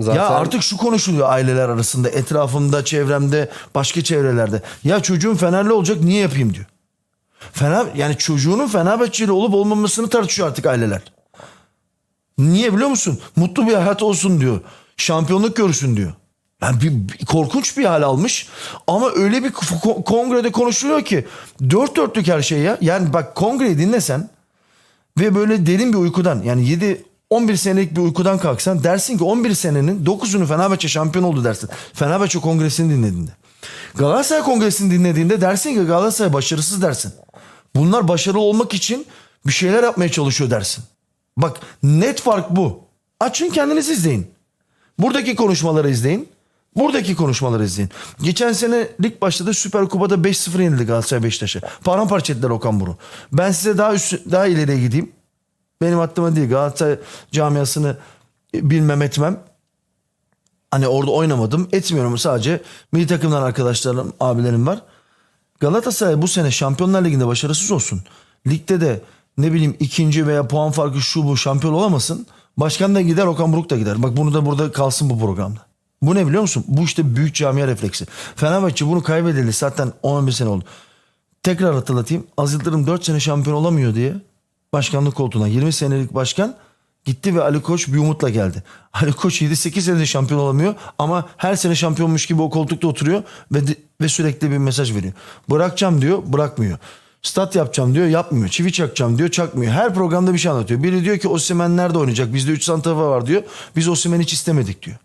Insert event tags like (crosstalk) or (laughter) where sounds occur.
Zaten- Ya artık şu konuşuluyor aileler arasında, etrafımda, çevremde, başka çevrelerde. Ya çocuğum Fenerli olacak niye yapayım diyor. Fener yani çocuğunun Fenerbahçeli olup olmamasını tartışıyor artık aileler. Niye biliyor musun? Mutlu bir hayat olsun diyor. Şampiyonluk görsün diyor. Yani bir, bir- korkunç bir hal almış ama öyle bir ko- kongrede konuşuluyor ki dört dörtlük her şey ya. Yani bak kongreyi dinlesen ve böyle derin bir uykudan yani 7 11 senelik bir uykudan kalksan dersin ki 11 senenin 9'unu Fenerbahçe şampiyon oldu dersin. Fenerbahçe kongresini dinlediğinde. Galatasaray kongresini dinlediğinde dersin ki Galatasaray başarısız dersin. Bunlar başarılı olmak için bir şeyler yapmaya çalışıyor dersin. Bak net fark bu. Açın kendiniz izleyin. Buradaki konuşmaları izleyin. Buradaki konuşmaları izleyin. Geçen sene lig başladı Süper Kupa'da 5-0 yenildi Galatasaray Beşiktaş'a. Paramparça ettiler Okan Buruk. Ben size daha üst, daha ileriye gideyim. Benim aklıma değil Galatasaray camiasını bilmem etmem. Hani orada oynamadım. Etmiyorum sadece. Milli takımdan arkadaşlarım, abilerim var. Galatasaray bu sene Şampiyonlar Ligi'nde başarısız olsun. Ligde de ne bileyim ikinci veya puan farkı şu bu şampiyon olamasın. Başkan da gider Okan Buruk da gider. Bak bunu da burada kalsın bu programda. Bu ne biliyor musun? Bu işte büyük camia refleksi. Fenerbahçe bunu kaybedildi zaten 11 sene oldu. Tekrar hatırlatayım. Aziz Yıldırım 4 sene şampiyon olamıyor diye başkanlık koltuğuna 20 senelik başkan gitti ve Ali Koç bir umutla geldi. (laughs) Ali Koç 7-8 senede şampiyon olamıyor ama her sene şampiyonmuş gibi o koltukta oturuyor ve ve sürekli bir mesaj veriyor. Bırakacağım diyor, bırakmıyor. Stat yapacağım diyor, yapmıyor. Çivi çakacağım diyor, çakmıyor. Her programda bir şey anlatıyor. Biri diyor ki Osimhen nerede oynayacak? Bizde 3 santrafor var diyor. Biz Osimhen'i hiç istemedik diyor.